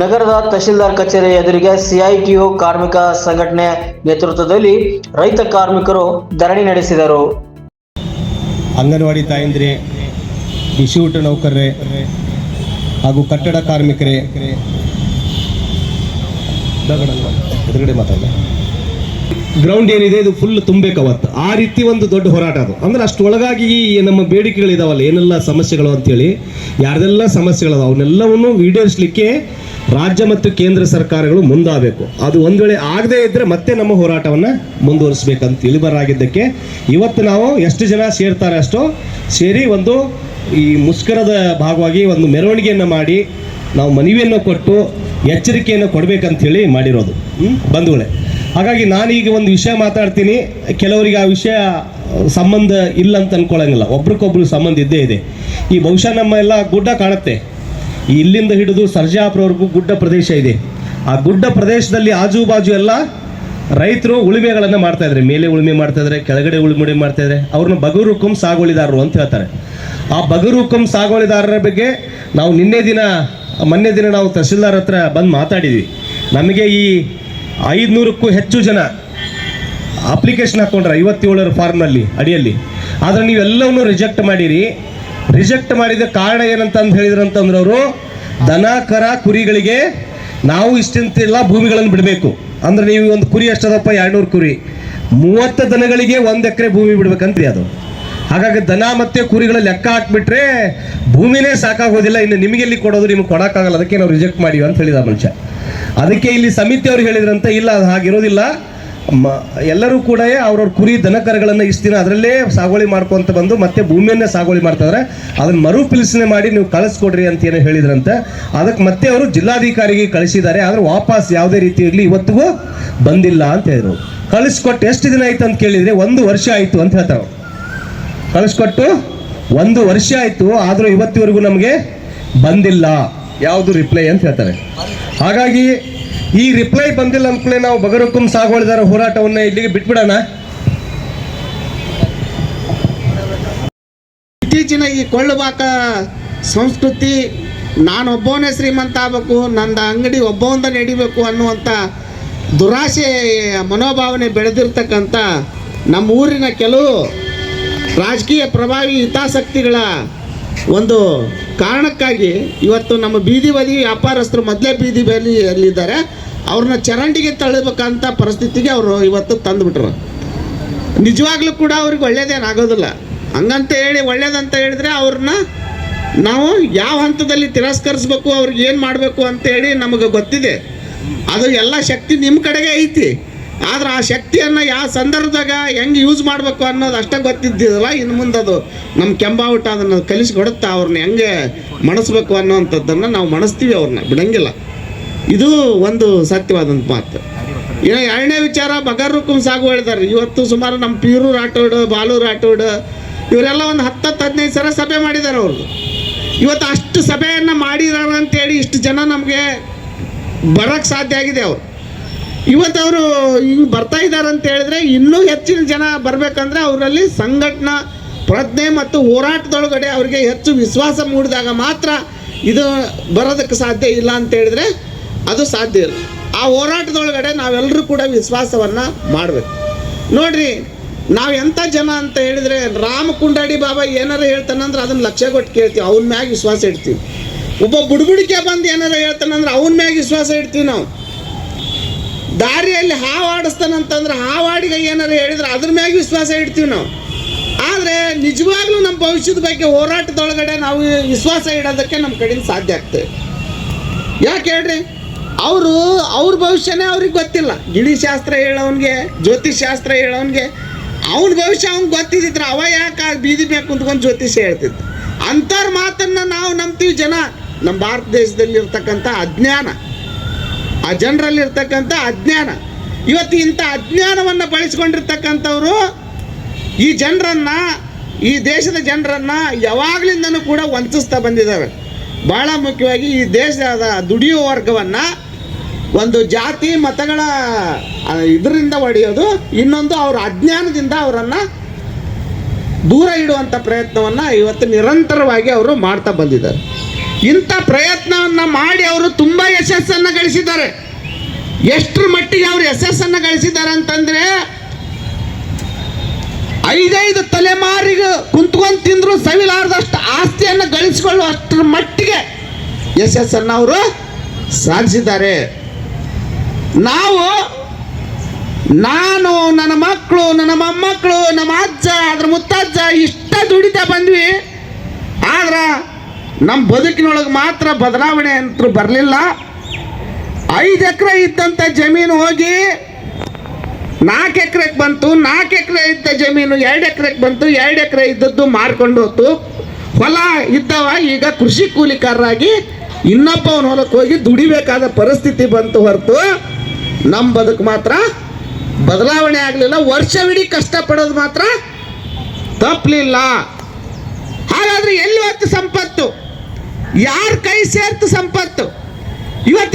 ನಗರದ ತಹಶೀಲ್ದಾರ್ ಕಚೇರಿ ಎದುರಿಗೆ ಸಿಐಟಿಯು ಕಾರ್ಮಿಕ ಸಂಘಟನೆ ನೇತೃತ್ವದಲ್ಲಿ ರೈತ ಕಾರ್ಮಿಕರು ಧರಣಿ ನಡೆಸಿದರು. ಅಂಗನವಾಡಿ ತಾಯಂದ್ರೆ ಬಿಸಿ ಊಟ ನೌಕರರೇ ಹಾಗೂ ಕಟ್ಟಡ ಕಾರ್ಮಿಕರೇ, ಎದುರುಗಡೆ ಮಾತಾಡ. ಗ್ರೌಂಡ್ ಏನಿದೆ, ಇದು ಫುಲ್ ತುಂಬಬೇಕು ಅವತ್ತು. ಆ ರೀತಿ ಒಂದು ದೊಡ್ಡ ಹೋರಾಟ ಅದು. ಅಂದ್ರೆ ಅಷ್ಟು ಒಳಗಾಗಿ ಈ ನಮ್ಮ ಬೇಡಿಕೆಗಳಿದಾವಲ್ಲ, ಏನೆಲ್ಲ ಸಮಸ್ಯೆಗಳು ಅಂತೇಳಿ. ಯಾರ್ದೆಲ್ಲ ಸಮಸ್ಯೆಗಳದಾವ ಅವನ್ನೆಲ್ಲವನ್ನು ಈಡೇರಿಸಲಿಕ್ಕೆ ರಾಜ್ಯ ಮತ್ತು ಕೇಂದ್ರ ಸರ್ಕಾರಗಳು ಮುಂದಾಗಬೇಕು. ಅದು ಒಂದು ವೇಳೆ ಆಗದೇ ಇದ್ದರೆ ಮತ್ತೆ ನಮ್ಮ ಹೋರಾಟವನ್ನು ಮುಂದುವರಿಸಬೇಕಂತ ತಿಳಿಬರಾಗಿದ್ದಕ್ಕೆ ಇವತ್ತು ನಾವು ಎಷ್ಟು ಜನ ಸೇರ್ತಾರೆ ಅಷ್ಟೋ ಸೇರಿ ಒಂದು ಈ ಮುಷ್ಕರದ ಭಾಗವಾಗಿ ಒಂದು ಮೆರವಣಿಗೆಯನ್ನು ಮಾಡಿ ನಾವು ಮನವಿಯನ್ನು ಕೊಟ್ಟು ಎಚ್ಚರಿಕೆಯನ್ನು ಕೊಡಬೇಕಂತೇಳಿ ಮಾಡಿರೋದು. ಹ್ಮ್? ಬಂಧುಗಳೇ. ಹಾಗಾಗಿ ನಾನೀಗ ಒಂದು ವಿಷಯ ಮಾತಾಡ್ತೀನಿ. ಕೆಲವರಿಗೆ ಆ ವಿಷಯ ಸಂಬಂಧ ಇಲ್ಲ ಅಂತ ಅನ್ಕೊಳ್ಳಂಗಿಲ್ಲ ಒಬ್ರಿಗೊಬ್ರು ಸಂಬಂಧ ಇದ್ದೇ ಇದೆ. ಈ ಬಹುಶಃ ನಮ್ಮ ಎಲ್ಲ ಗುಡ್ಡ ಕಾಣುತ್ತೆ. ಇಲ್ಲಿಂದ ಹಿಡಿದು ಸರ್ಜಾಪುರವರೆಗೂ ಗುಡ್ಡ ಪ್ರದೇಶ ಇದೆ. ಆ ಗುಡ್ಡ ಪ್ರದೇಶದಲ್ಲಿ ಆಜು ಬಾಜು ಎಲ್ಲ ರೈತರು ಉಳುಮೆಗಳನ್ನು ಮಾಡ್ತಾ ಇದ್ದಾರೆ ಮೇಲೆ ಉಳುಮೆ ಮಾಡ್ತಾ ಇದ್ದಾರೆ ಕೆಳಗಡೆ ಉಳುಮೆ ಮಾಡ್ತಾ ಇದ್ದಾರೆ ಅವ್ರನ್ನ ಬಗರುಕುಂ ಸಾಗುವಳಿದಾರರು ಅಂತ ಹೇಳ್ತಾರೆ. ಆ ಬಗರುಕುಂ ಸಾಗುವಳಿದಾರರ ಬಗ್ಗೆ ನಾವು ನಿನ್ನೆ ದಿನ, ಮೊನ್ನೆ ದಿನ ನಾವು ತಹಶೀಲ್ದಾರ್ ಹತ್ರ ಬಂದು ಮಾತಾಡಿದ್ವಿ. ನಮಗೆ ಈ ಐದುನೂರಕ್ಕೂ ಹೆಚ್ಚು ಜನ ಅಪ್ಲಿಕೇಶನ್ ಹಾಕೊಂಡ್ರೆ, ಐವತ್ತೇಳರ ಫಾರ್ಮ್ನಲ್ಲಿ, ಅಡಿಯಲ್ಲಿ. ಆದರೆ ನೀವೆಲ್ಲವನ್ನೂ ರಿಜೆಕ್ಟ್ ಮಾಡಿರಿ. ರಿಜೆಕ್ಟ್ ಮಾಡಿದ ಕಾರಣ ಏನಂತಂದು ಹೇಳಿದ್ರಂತಂದ್ರೆ ಅವರು, ದನ, ಕರ, ಕುರಿಗಳಿಗೆ ನಾವು ಇಷ್ಟಂತೆಲ್ಲ ಭೂಮಿಗಳನ್ನು ಬಿಡಬೇಕು. ಅಂದ್ರೆ ನೀವು ಒಂದು ಕುರಿ ಎಷ್ಟದಪ್ಪ ಎರಡ್ನೂರು ಕುರಿ. ಮೂವತ್ತು ದನಗಳಿಗೆ ಒಂದು ಎಕರೆ ಭೂಮಿ ಬಿಡ್ಬೇಕಂತ್ರಿ ಅದು. ಹಾಗಾಗಿ ದನ ಮತ್ತೆ ಕುರಿಗಳ ಲೆಕ್ಕ ಹಾಕ್ಬಿಟ್ರೆ ಭೂಮಿನೇ ಸಾಕಾಗೋದಿಲ್ಲ. ಇನ್ನು ನಿಮಗೆ ಎಲ್ಲಿ ಕೊಡೋದು, ನಿಮ್ಗೆ ಕೊಡೋಕ್ಕಾಗಲ್ಲ. ಅದಕ್ಕೆ ನಾವು ರಿಜೆಕ್ಟ್ ಮಾಡಿವಿ ಅಂತ ಹೇಳಿದ ಮನುಷ್ಯ. ಅದಕ್ಕೆ ಇಲ್ಲಿ ಸಮಿತಿ ಅವ್ರು ಹೇಳಿದ್ರಂತೆ, ಇಲ್ಲ, ಅದು ಹಾಗಿರೋದಿಲ್ಲ. ಮ- ಎಲ್ಲರೂ ಕೂಡ ಅವ್ರವ್ರ ಕುರಿ ದನಕರಗಳನ್ನು ಇಷ್ಟು ದಿನ ಅದರಲ್ಲೇ ಸಾಗುವಳಿ ಮಾಡ್ಕೊಂತ ಬಂದು ಮತ್ತೆ ಭೂಮಿಯನ್ನೇ ಸಾಗುವಳಿ ಮಾಡ್ತಿದ್ರೆ ಅದನ್ನು ಮರುಪರಿಶೀಲನೆ ಮಾಡಿ ನೀವು ಕಳಿಸ್ಕೊಡ್ರಿ ಅಂತ ಏನೋ ಹೇಳಿದ್ರಂತೆ. ಅದಕ್ಕೆ ಮತ್ತೆ ಅವರು ಜಿಲ್ಲಾಧಿಕಾರಿಗೆ ಕಳಿಸಿದ್ದಾರೆ. ಆದರೆ ವಾಪಸ್ ಯಾವುದೇ ಇರಲಿ, ಇವತ್ತಿಗೂ ಬಂದಿಲ್ಲ ಅಂತ ಹೇಳಿದರು. ಕಳಿಸ್ಕೊಟ್ಟು ಎಷ್ಟು ದಿನ ಆಯ್ತು ಅಂತ ಕೇಳಿದರೆ ಒಂದು ವರ್ಷ ಆಯಿತು ಅಂತ ಹೇಳ್ತಾರೆ. ಕಳಿಸ್ಕೊಟ್ಟು ಒಂದು ವರ್ಷ ಆಯಿತು, ಆದರೂ ಇವತ್ತಿವರೆಗೂ ನಮಗೆ ಬಂದಿಲ್ಲ. ಯಾವುದು ರಿಪ್ಲೈ ಅಂತ ಹೇಳ್ತಾರೆ. ಹಾಗಾಗಿ ಈ ರಿಪ್ಲೈ ಬಂದಿಲ್ಲ ಅಂದ್ಕೊಳ್ಳಿ ನಾವು ಬಗರುಕುಂ ಸಾಗುವಳಿದಾರ ಹೋರಾಟವನ್ನ ಇಲ್ಲಿಗೆ ಬಿಟ್ಬಿಡೋಣ. ಇತ್ತೀಚಿನ ಈ ಕೊಳ್ಳುಬಾಕ ಸಂಸ್ಕೃತಿ ನಾನೊಬ್ಬವನೇ ಶ್ರೀಮಂತ ಆಗಬೇಕು ನನ್ನ ಅಂಗಡಿ ಒಬ್ಬವಂದ ನಡಿಬೇಕು ಅನ್ನುವಂಥ ದುರಾಶೆ ಮನೋಭಾವನೆ ಬೆಳೆದಿರ್ತಕ್ಕಂಥ ನಮ್ಮ ಊರಿನ ಕೆಲವು ರಾಜಕೀಯ ಪ್ರಭಾವಿ ಹಿತಾಸಕ್ತಿಗಳ ಒಂದು ಕಾರಣಕ್ಕಾಗಿ ಇವತ್ತು ನಮ್ಮ ಬೀದಿ ಬದಿ ವ್ಯಾಪಾರಸ್ಥರು ಮೊದಲೇ ಬೀದಿ ಬದಿಯಲ್ಲಿದ್ದಾರೆ ಅವ್ರನ್ನ ಚರಂಡಿಗೆ ತಳ್ಳಬೇಕಂತ ಪರಿಸ್ಥಿತಿಗೆ ಅವರು ಇವತ್ತು ತಂದುಬಿಟ್ರು. ನಿಜವಾಗ್ಲೂ ಕೂಡ ಅವ್ರಿಗೆ ಒಳ್ಳೇದೇನಾಗೋದಿಲ್ಲ. ಹಂಗಂತ ಹೇಳಿ, ಒಳ್ಳೇದಂತ ಹೇಳಿದ್ರೆ ಅವ್ರನ್ನ ನಾವು ಯಾವ ಹಂತದಲ್ಲಿ ತಿರಸ್ಕರಿಸ್ಬೇಕು, ಅವ್ರಿಗೆ ಏನು ಮಾಡಬೇಕು ಅಂತೇಳಿ ನಮಗೆ ಗೊತ್ತಿದೆ. ಅದು ಎಲ್ಲ ಶಕ್ತಿ ನಿಮ್ಮ ಕಡೆಗೆ ಐತಿ. ಆದ್ರೆ ಆ ಶಕ್ತಿಯನ್ನು ಯಾವ ಸಂದರ್ಭದಾಗ ಹೆಂಗೆ ಯೂಸ್ ಮಾಡಬೇಕು ಅನ್ನೋದು ಅಷ್ಟೇ ಗೊತ್ತಿದ್ದಿಲ್ಲ ಇನ್ನು ಮುಂದೆ ಅದು ನಮ್ಮ ಕೆಂಬಾವುಟ ಅದನ್ನು ಕಲಿಸ್ಕೊಡುತ್ತಾ ಅವ್ರನ್ನ ಹೆಂಗೆ ಮಣಿಸ್ಬೇಕು ಅನ್ನೋವಂಥದ್ದನ್ನು ನಾವು ಮಣಿಸ್ತೀವಿ ಅವ್ರನ್ನ ಬಿಡಂಗಿಲ್ಲ. ಇದು ಒಂದು ಸತ್ಯವಾದಂಥ ಮಾತು. ಇನ್ನು ಎರಡನೇ ವಿಚಾರ ಬಗರ್ರುಕುಂ ಸಾಗು ಹೇಳಿದಾರೆ. ಇವತ್ತು ಸುಮಾರು ನಮ್ಮ ಪೀರು ರಾಠೋಡ್ ಬಾಲು ರಾಠೋಡ್ ಇವರೆಲ್ಲ ಒಂದು ಹತ್ತತ್ತು ಹದಿನೈದು ಸಲ ಸಭೆ ಮಾಡಿದ್ದಾರೆ ಅವ್ರದ್ದು ಇವತ್ತು ಅಷ್ಟು ಸಭೆಯನ್ನು ಮಾಡಿದಾರ ಅಂತೇಳಿ ಇಷ್ಟು ಜನ ನಮಗೆ ಬರೋಕ್ಕೆ ಸಾಧ್ಯ ಆಗಿದೆ ಅವರು ಇವತ್ತು ಅವರು ಬರ್ತಾ ಇದ್ದಾರೆ ಅಂತ ಹೇಳಿದ್ರೆ ಇನ್ನೂ ಹೆಚ್ಚಿನ ಜನ ಬರಬೇಕಂದ್ರೆ ಅವರಲ್ಲಿ ಸಂಘಟನಾ, ಪ್ರಜ್ಞೆ ಮತ್ತು ಹೋರಾಟದೊಳಗಡೆ ಅವರಿಗೆ ಹೆಚ್ಚು ವಿಶ್ವಾಸ ಮೂಡಿದಾಗ ಮಾತ್ರ ಇದು ಬರೋದಕ್ಕೆ ಸಾಧ್ಯ ಇಲ್ಲ ಅಂತ ಹೇಳಿದ್ರೆ ಅದು ಸಾಧ್ಯ ಇಲ್ಲ. ಆ ಹೋರಾಟದೊಳಗಡೆ ನಾವೆಲ್ಲರೂ ಕೂಡ ವಿಶ್ವಾಸವನ್ನು ಮಾಡಬೇಕು. ನೋಡ್ರಿ, ನಾವು ಎಂಥ ಜನ ಅಂತ ಹೇಳಿದ್ರೆ ರಾಮ ಕುಂಡಾಡಿ ಬಾಬಾ ಏನಾರ ಹೇಳ್ತಾನಂದ್ರೆ ಅದನ್ನ ಲಕ್ಷ್ಯ ಕೊಟ್ಟು ಕೇಳ್ತೀವಿ, ಅವನ ಮ್ಯಾಗ ವಿಶ್ವಾಸ ಇಡ್ತೀವಿ. ಒಬ್ಬ ಬುಡ್ಬುಡಿಕೆ ಬಂದು ಏನಾರು ಹೇಳ್ತಾನಂದ್ರೆ ಅವನ ಮ್ಯಾಗ ವಿಶ್ವಾಸ ಇಡ್ತೀವಿ ನಾವು. ದಾರಿಯಲ್ಲಿ ಹಾವು ಆಡಿಸ್ತಾನಂತಂದ್ರೆ ಹಾವಾಡಿಗೆ ಏನಾರು ಹೇಳಿದ್ರೆ ಅದ್ರ ಮ್ಯಾಗ ವಿಶ್ವಾಸ ಇಡ್ತೀವಿ ನಾವು. ಆದರೆ ನಿಜವಾಗ್ಲೂ ನಮ್ಮ ಭವಿಷ್ಯದ ಬಗ್ಗೆ ಹೋರಾಟದೊಳಗಡೆ ನಾವು ವಿಶ್ವಾಸ ಇಡೋದಕ್ಕೆ ನಮ್ಮ ಕಡೆಯಿಂದ ಸಾಧ್ಯ ಆಗ್ತದೆ. ಯಾಕೆ ಹೇಳ್ರಿ? ಅವರು, ಅವ್ರ ಭವಿಷ್ಯನೇ ಅವ್ರಿಗೆ ಗೊತ್ತಿಲ್ಲ. ಗಿಳಿಶಾಸ್ತ್ರ ಹೇಳೋನ್ಗೆ, ಜ್ಯೋತಿಷ್ ಶಾಸ್ತ್ರ ಹೇಳೋನ್ಗೆ, ಅವನ ಭವಿಷ್ಯ ಅವ್ನಿಗೆ ಗೊತ್ತಿದ್ದಿದ್ರೆ ಅವ ಯಾಕೆ ಬೀದಿ ಮ್ಯಾಗ ಕುಂತ್ಕೊಂಡು ಜ್ಯೋತಿಷ್ಯ ಹೇಳ್ತಿದ್ದ? ಅಂಥವ್ರ ಮಾತನ್ನು ನಾವು ನಂಬ್ತೀವಿ ಜನ. ನಮ್ಮ ಭಾರತ ದೇಶದಲ್ಲಿ ಇರ್ತಕ್ಕಂಥ ಅಜ್ಞಾನ. ಆ ಜನರಲ್ಲಿರ್ತಕ್ಕಂಥ ಅಜ್ಞಾನ. ಇವತ್ತು ಇಂಥ ಅಜ್ಞಾನವನ್ನು ಬಳಸ್ಕೊಂಡಿರ್ತಕ್ಕಂಥವ್ರು ಈ ಜನರನ್ನು, ಈ ದೇಶದ ಜನರನ್ನು ಯಾವಾಗಲಿಂದನೂ ಕೂಡ ವಂಚಿಸ್ತಾ ಬಂದಿದ್ದಾವೆ ಭಾಳ ಮುಖ್ಯವಾಗಿ ಈ ದೇಶದ ದುಡಿಯುವ ವರ್ಗವನ್ನು ಒಂದು ಜಾತಿ ಮತಗಳ ಇದರಿಂದ ಹೊಡೆಯೋದು ಇನ್ನೊಂದು ಅವರ ಅಜ್ಞಾನದಿಂದ ಅವರನ್ನು ದೂರ ಇಡುವಂಥ ಪ್ರಯತ್ನವನ್ನು ಇವತ್ತು ನಿರಂತರವಾಗಿ ಅವರು ಮಾಡ್ತಾ ಬಂದಿದ್ದಾರೆ. ಇಂಥ ಪ್ರಯತ್ನವನ್ನು ಮಾಡಿ ಅವರು ತುಂಬ ಯಶಸ್ಸನ್ನು ಗಳಿಸಿದ್ದಾರೆ. ಎಷ್ಟರ ಮಟ್ಟಿಗೆ ಅವರು ಯಶಸ್ಸನ್ನು ಗಳಿಸಿದ್ದಾರೆ ಅಂತಂದ್ರೆ ಐದೈದು ತಲೆಮಾರಿಗೆ ಕುಂತ್ಕೊಂಡು ತಿಂದರೂ ಸವಿಲಾರದಷ್ಟು ಆಸ್ತಿಯನ್ನು ಗಳಿಸಿಕೊಳ್ಳುವ ಅಷ್ಟರ ಮಟ್ಟಿಗೆ ಯಶಸ್ಸನ್ನು ಅವರು ಸಾಧಿಸಿದ್ದಾರೆ. ನಾವು, ನಾನು, ನನ್ನ ಮಕ್ಕಳು, ನನ್ನ ಮೊಮ್ಮಕ್ಕಳು, ನಮ್ಮ ಅಜ್ಜ, ಅದ್ರ ಮುತ್ತಜ್ಜ ಇಷ್ಟ ದುಡಿತಾ ಬಂದ್ವಿ. ಆದ್ರೆ ನಮ್ಮ ಬದುಕಿನೊಳಗೆ ಮಾತ್ರ ಬದಲಾವಣೆ ಅಂತೂ ಬರಲಿಲ್ಲ. ಐದು ಎಕರೆ ಇದ್ದಂಥ ಜಮೀನು ಹೋಗಿ ನಾಲ್ಕು ಎಕರೆಗೆ ಬಂತು ನಾಲ್ಕು ಎಕರೆ ಇದ್ದ ಜಮೀನು ಎರಡು ಎಕರೆಗೆ ಬಂತು, ಎರಡು ಎಕರೆ ಇದ್ದದ್ದು ಮಾರ್ಕೊಂಡು ಹೋತು. ಹೊಲ ಇದ್ದವ ಈಗ ಕೃಷಿ ಕೂಲಿಕಾರರಾಗಿ ಇನ್ನೊಬ್ಬವನ ಹೊಲಕ್ಕೆ ಹೋಗಿ ದುಡಿಬೇಕಾದ ಪರಿಸ್ಥಿತಿ ಬಂತು ಹೊರತು. ನಮ್ಮ ಬದುಕು ಮಾತ್ರ ಬದಲಾವಣೆ ಆಗಲಿಲ್ಲ. ವರ್ಷವಿಡೀ ಕಷ್ಟಪಡೋದು ಮಾತ್ರ ತಪ್ಪಲಿಲ್ಲ ಹಾಗಾದ್ರೆ ಎಲ್ಲಿ ಹೊತ್ತು ಸಂಪತ್ತು? ಯಾರ ಕೈ ಸೇರ್ತು ಸಂಪತ್ತು? ಇವತ್ತು